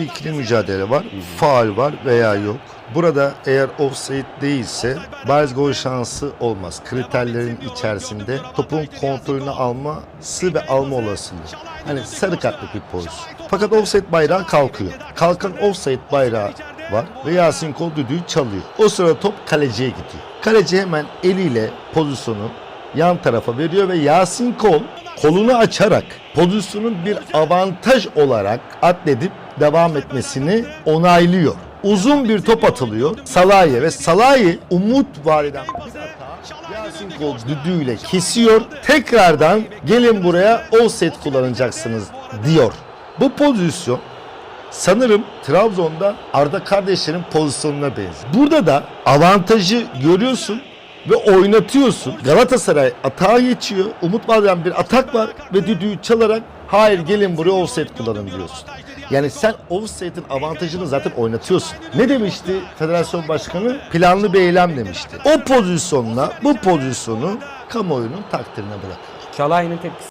İkili mücadele var, faal var veya yok. Burada eğer offside değilse bariz gol şansı olmaz. Kriterlerin içerisinde topun kontrolünü alması ve alma olasılığı. Hani sarı kartlık bir pozisyon. Fakat offside bayrağı kalkıyor. Kalkan offside bayrağı var ve Yasin Kol düdüğü çalıyor. O sırada top kaleciye gidiyor. Kaleci hemen eliyle pozisyonu yan tarafa veriyor ve Yasin Kol kolunu açarak pozisyonun bir avantaj olarak atledip devam etmesini onaylıyor. Uzun bir top atılıyor Salah'ya ve Salah'ı umut vaat eden Yasin Kol düdüğüyle kesiyor. Tekrardan gelin buraya offset kullanacaksınız diyor. Bu pozisyon sanırım Trabzon'da Arda kardeşlerin pozisyonuna benziyor. Burada da avantajı görüyorsun ve oynatıyorsun. Galatasaray atağa geçiyor. Umut Vaden bir atak var ve düdüğü çalarak hayır gelin buraya offset kullanın diyorsun. Yani sen offset'in avantajını zaten oynatıyorsun. Ne demişti Federasyon Başkanı? Planlı bir eylem demişti. O pozisyonla bu pozisyonu kamuoyunun takdirine bırak. Şalay'ın tepkisi